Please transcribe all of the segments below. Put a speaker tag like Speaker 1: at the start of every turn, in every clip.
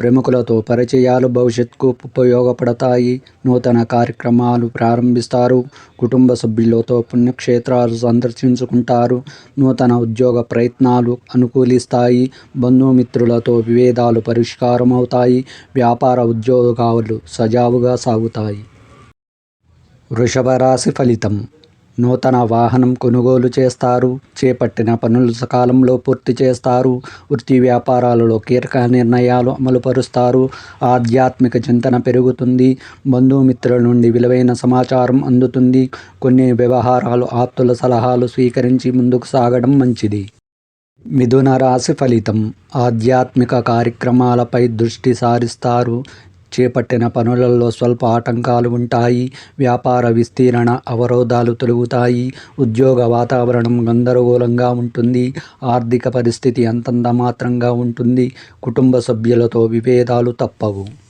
Speaker 1: ప్రముఖులతో పరిచయాలు భవిష్యత్తుకు ఉపయోగపడతాయి. నూతన కార్యక్రమాలు ప్రారంభిస్తారు. కుటుంబ సభ్యులతో పుణ్యక్షేత్రాలు సందర్శించుకుంటారు. నూతన ఉద్యోగ ప్రయత్నాలు అనుకూలిస్తాయి. బంధుమిత్రులతో విభేదాలు పరిష్కారం అవుతాయి వ్యాపార ఉద్యోగాలు సజావుగా సాగుతాయి. వృషభ రాశి ఫలితం. నూతన వాహనం కొనుగోలు చేస్తారు చేపట్టిన పనులు సకాలంలో పూర్తి చేస్తారు వృత్తి వ్యాపారాలలో కీలక నిర్ణయాలు అమలుపరుస్తారు. ఆధ్యాత్మిక చింతన పెరుగుతుంది బంధుమిత్రుల నుండి విలువైన సమాచారం అందుతుంది. కొన్ని వ్యవహారాలు ఆప్తుల సలహాలు స్వీకరించి ముందుకు సాగడం మంచిది. మిథున రాశి ఫలితం. ఆధ్యాత్మిక కార్యక్రమాలపై దృష్టి సారిస్తారు. చేపట్టిన పనులలో స్వల్ప ఆటంకాలు ఉంటాయి. వ్యాపార విస్తీరణ అవరోధాలు తొలుగుతాయి. ఉద్యోగ వాతావరణం గందరగోళంగా ఉంటుంది. ఆర్థిక పరిస్థితి అంతంత మాత్రంగా ఉంటుంది. కుటుంబ సభ్యులతో విభేదాలు తప్పవు.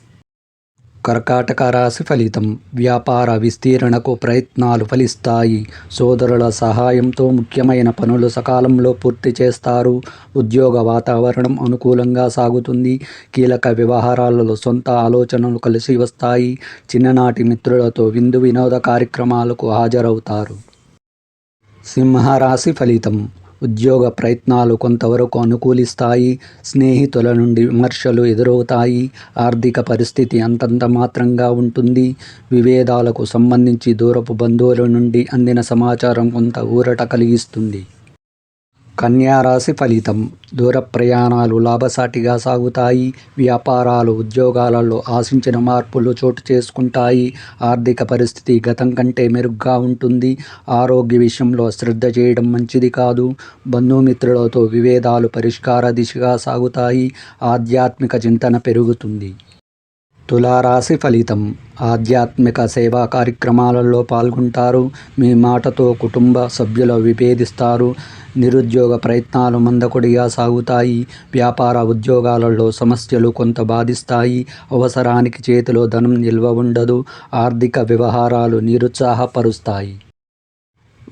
Speaker 1: కర్కాటక రాశి ఫలితం. వ్యాపార విస్తీరణకు ప్రయత్నాలు ఫలిస్తాయి. సోదరుల సహాయంతో ముఖ్యమైన పనులు సకాలంలో పూర్తి చేస్తారు. ఉద్యోగ వాతావరణం అనుకూలంగా సాగుతుంది. కీలక వ్యవహారాలలో సొంత ఆలోచనలు కలిసి వస్తాయి. చిన్ననాటి మిత్రులతో విందు వినోద కార్యక్రమాలకు హాజరవుతారు. సింహరాశి ఫలితం. ఉద్యోగ ప్రయత్నాలు కొంతవరకు అనుకూలిస్తాయి స్నేహితుల నుండి విమర్శలు ఎదురవుతాయి ఆర్థిక పరిస్థితి అంతంత మాత్రంగా ఉంటుంది విభేదాలకు సంబంధించి దూరపు బంధువుల నుండి అందిన సమాచారం కొంత ఊరట కలిగిస్తుంది. కన్యారాశి ఫలితం. దూర ప్రయాణాలు లాభసాటిగా సాగుతాయి. వ్యాపారాలు ఉద్యోగాలలో ఆశించిన మార్పులు చోటు చేసుకుంటాయి. ఆర్థిక పరిస్థితి గతం కంటే మెరుగ్గా ఉంటుంది. ఆరోగ్య విషయంలో శ్రద్ధ చేయడం మంచిది కాదు. బంధుమిత్రులతో విభేదాలు పరిష్కార దిశగా సాగుతాయి. ఆధ్యాత్మిక చింతన పెరుగుతుంది. తులారాశి ఫలితం. ఆధ్యాత్మిక సేవా కార్యక్రమాలలో పాల్గొంటారు. మీ మాటతో కుటుంబ సభ్యులు విభేదిస్తారు. నిరుద్యోగ ప్రయత్నాలు మందకొడిగా సాగుతాయి. వ్యాపార ఉద్యోగాలలో సమస్యలు కొంత బాధిస్తాయి. అవసరానికి చేతిలో ధనం నిల్వ ఉండదు. ఆర్థిక వ్యవహారాలు నిరుత్సాహపరుస్తాయి.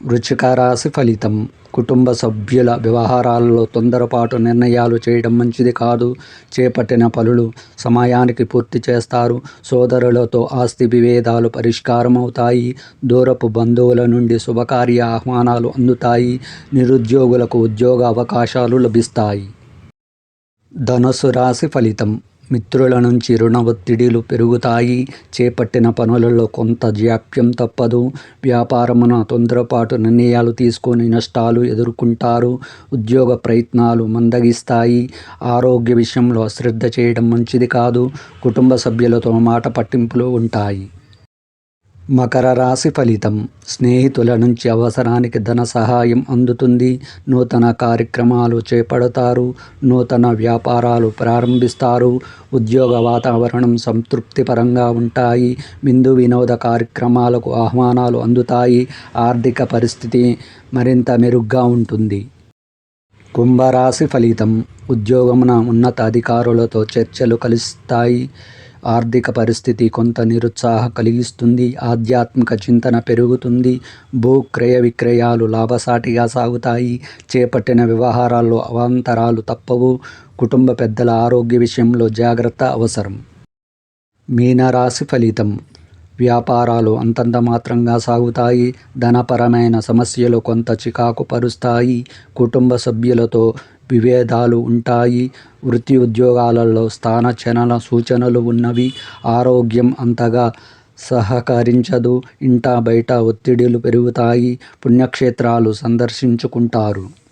Speaker 1: వృచ్చిక రాశి ఫలితం కుటుంబ సభ్యుల వ్యవహారాలలో తొందరపాటు నిర్ణయాలు చేయడం మంచిది కాదు. చేపట్టిన పనులు సమయానికి పూర్తి చేస్తారు. సోదరులతో ఆస్తి విభేదాలు పరిష్కారం అవుతాయి దూరపు బంధువుల నుండి శుభకార్య ఆహ్వానాలు అందుతాయి. నిరుద్యోగులకు ఉద్యోగ అవకాశాలు లభిస్తాయి. ధనుసు రాశి ఫలితం మిత్రుల నుంచి రుణ ఒత్తిడిలు పెరుగుతాయి. చేపట్టిన పనులలో కొంత జాప్యం తప్పదు. వ్యాపారమున తొందరపాటు నిర్ణయాలు తీసుకొని నష్టాలు ఎదుర్కొంటారు. ఉద్యోగ ప్రయత్నాలు మందగిస్తాయి. ఆరోగ్య విషయంలో శ్రద్ధ చేయడం మంచిది కాదు. కుటుంబ సభ్యులతో మాట పట్టింపులు ఉంటాయి. మకర రాశి ఫలితం స్నేహితుల నుంచి అవసరానికి ధన సహాయం అందుతుంది. నూతన కార్యక్రమాలు చేపడతారు. నూతన వ్యాపారాలు ప్రారంభిస్తారు. ఉద్యోగ వాతావరణం సంతృప్తిపరంగా ఉంటాయి. విందు వినోద కార్యక్రమాలకు ఆహ్వానాలు అందుతాయి. ఆర్థిక పరిస్థితి మరింత మెరుగ్గా ఉంటుంది. కుంభరాశి ఫలితం ఉద్యోగమున ఉన్నత అధికారులతో చర్చలు కలుస్తాయి. ఆర్థిక పరిస్థితి కొంత నిరుత్సాహ కలిగిస్తుంది ఆధ్యాత్మిక చింతన పెరుగుతుంది భూ క్రయ విక్రయాలు లాభసాటిగా సాగుతాయి చేపట్టిన వ్యవహారాల్లో అవాంతరాలు తప్పవు కుటుంబ పెద్దల ఆరోగ్య విషయంలో జాగ్రత్త అవసరం. మీనరాశి ఫలితం. వ్యాపారాలు అంతంత మాత్రంగా సాగుతాయి ధనపరమైన సమస్యలు కొంత చికాకు పరుస్తాయి కుటుంబ సభ్యులతో విభేదాలు ఉంటాయి. వృత్తి ఉద్యోగాలలో స్థాన సూచనలు ఉన్నవి. ఆరోగ్యం అంతగా సహకరించదు. ఇంట బయట ఒత్తిడిలు పెరుగుతాయి. పుణ్యక్షేత్రాలు సందర్శించుకుంటారు.